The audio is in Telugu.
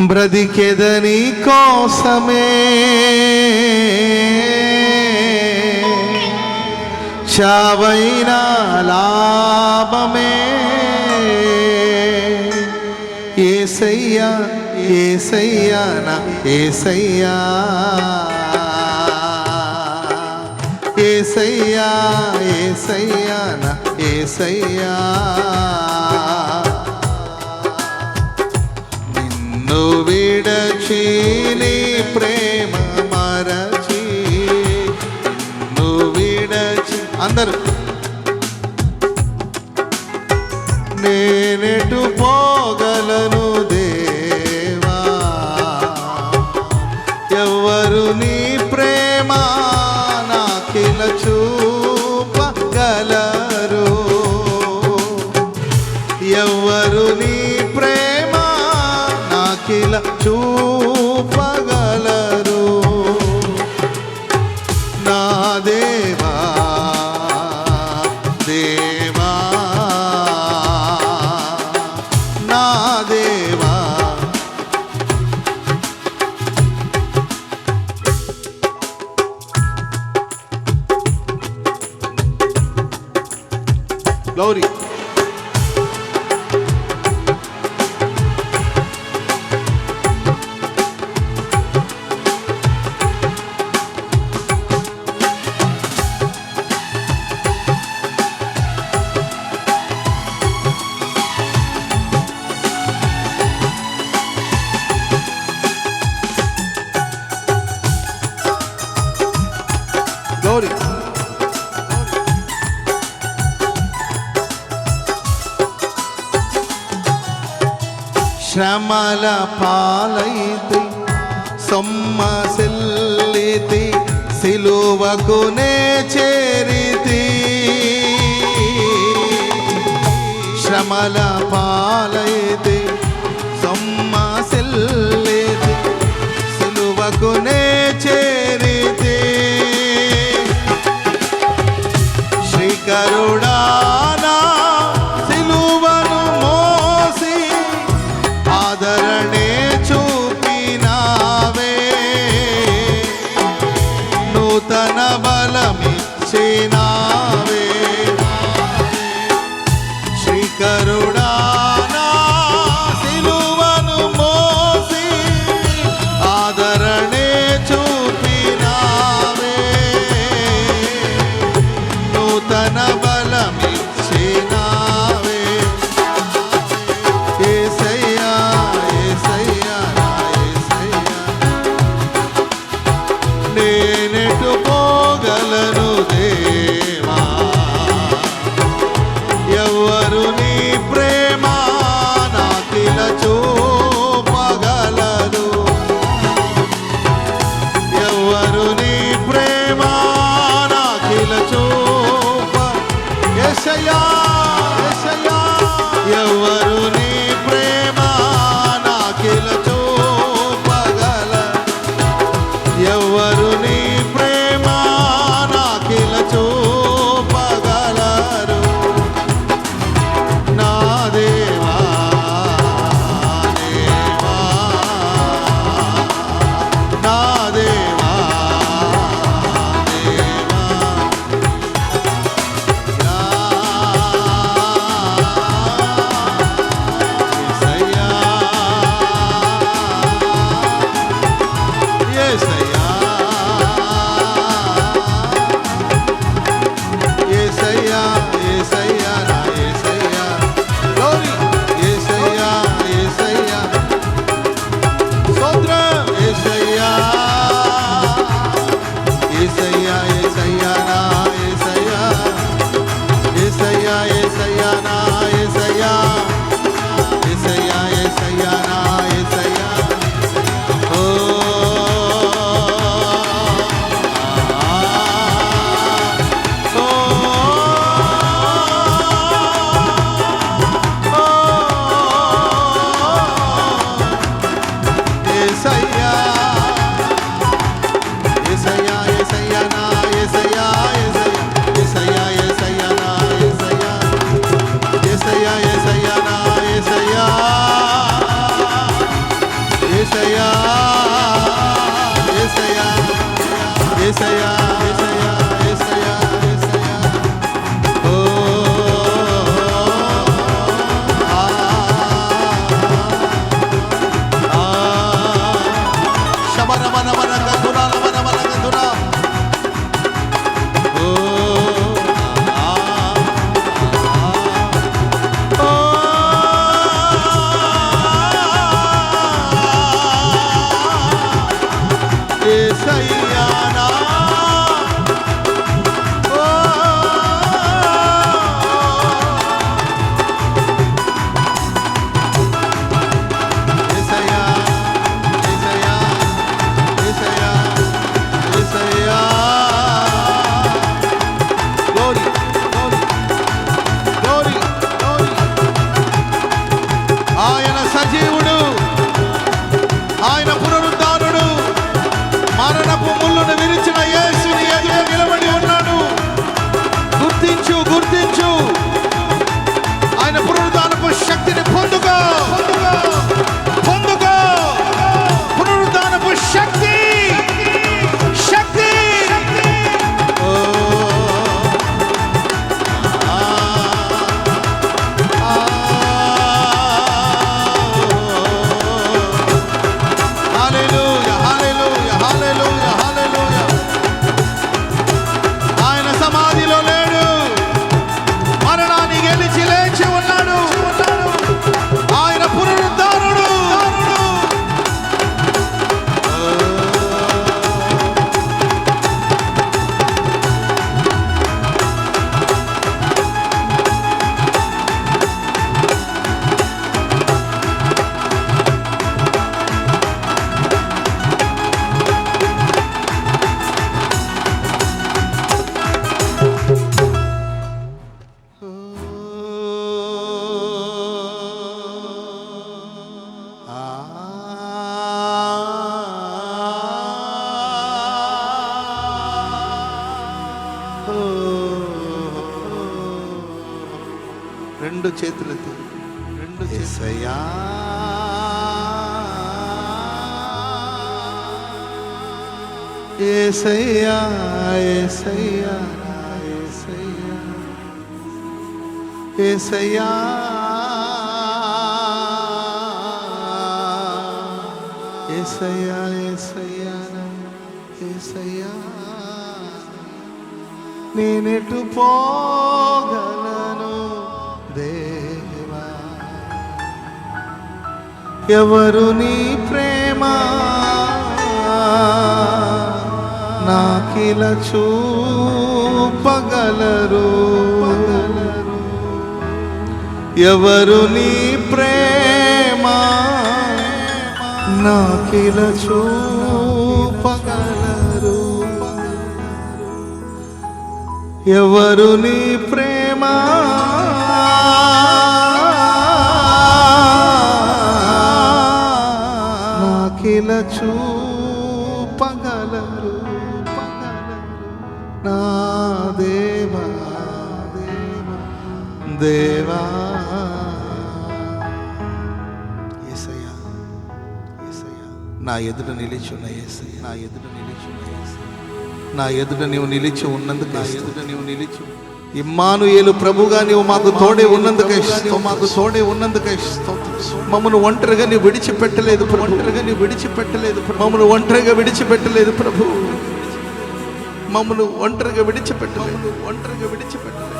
బ్రతికెదని కోసమే. చావైన లాభమే. ఏసయ్యా ఏసయ్యా నా ఏసయ్యా. ఏసయ్యా ఏసయ్యా నా ఏసయ్యా. నిన్ను నీ ప్రేమ మరచి. నిన్ను అందరూ నాకిల శ్రమల పాలైతే సొమ్మ సొమ్మసిల్లితి సిలువకునే చేరితి. శ్రమల పాలైతే రెండు చేతులతో రెండు చేసయా ఏసయ్యా. ఏసయ్యా ఏసయ్యా ఏసయ్యా. ఏసయ్యా. ఏసయ్యా ఏసయ్యా నేనెటు పో ఎవరు నీ ప్రేమ? నాకిల చూపగలరు. ఎవరు నీ ప్రేమ? నాకిల చూపగలరు. ఎవరు నీ ప్రేమ? నాకిల చూపగలరు నా దేవా దేవా యేసయ్యా యేసయ్యా నా ఎదుట నిలిచున్న యేసయ్య నా ఎదుట నిలిచున్న యేసయ్య నా ఎదుట నీవు నిలిచి ఉన్నందుకు నా ఎదుట నీవు నిలిచి ఇమ్మానుయేలు ప్రభుగా నీవు మాకు తోడే ఉన్నందుకే మాకు తోడే ఉన్నందుకే మమ్మల్ని ఒంటరిగా నీవు విడిచిపెట్టలేదు ఒంటరిగా నీవు విడిచిపెట్టలేదు మమ్మల్ని ఒంటరిగా విడిచిపెట్టలేదు ప్రభు. మమ్మల్ని ఒంటరిగా విడిచిపెట్టలేదు. ఒంటరిగా విడిచిపెట్టలేదు.